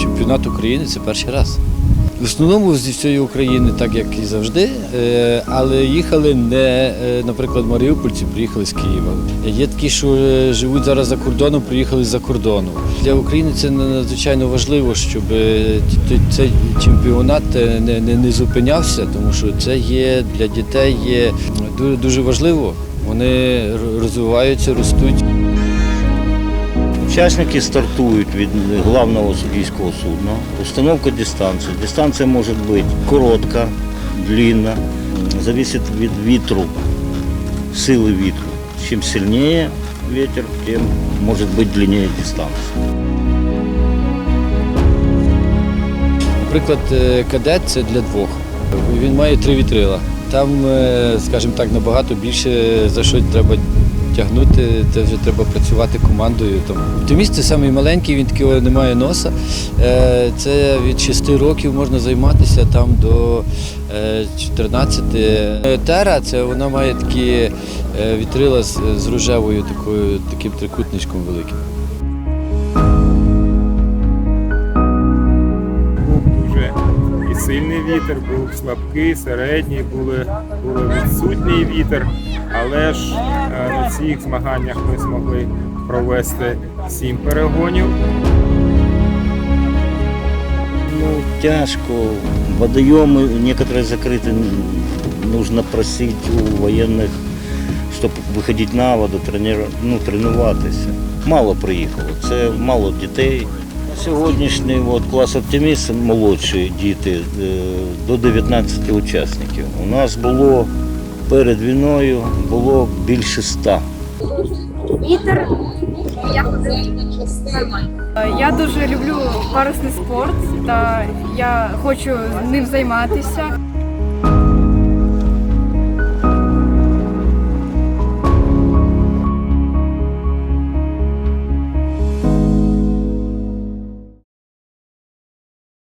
чемпіонат України це перший раз. В основному зі всієї України, так як і завжди, е, але їхали не, е, наприклад, маріупольці приїхали з Києва. Є такі, що е, живуть зараз за кордоном, приїхали з-за кордону. Для України це надзвичайно важливо, щоб цей чемпіонат не, не, не зупинявся, тому що це є для дітей є дуже важливо. Вони розвиваються, ростуть. Учасники стартують від главного суддійського судна. Установка дистанції. Дистанція може бути коротка, длинна, зависит від вітру, сили вітру. Чим сильніше ветер, тим може бути длиннее дистанція. Наприклад, е, кадет це для двох. Він має три вітрила. Там, е, скажімо так, набагато більше за що треба тягнути, це вже треба працювати командою. Там. Оптиміст це самий маленький, він такого не має носа. Е, Це від 6 років можна займатися там до е, 14. Е, Тера це вона має такі е, вітрила з рожевою такою, таким трикутничком великим. сильний вітер, був слабкий, середній, були, був відсутній вітер. Але ж е, на цих змаганнях ми змогли провести сім перегонів. Ну, тяжко. Водоемы некоторые закрыты. Нужно просить у военных, щоб виходити на воду, тренер... ну, тренуватися. Мало приїхало, це мало дітей. Сьогоднішній от, клас оптиміст, молодші діти, е, до 19 учасників. У нас було перед війною було більше ста. Вітер, я. Я дуже люблю парусний спорт та я хочу ним займатися.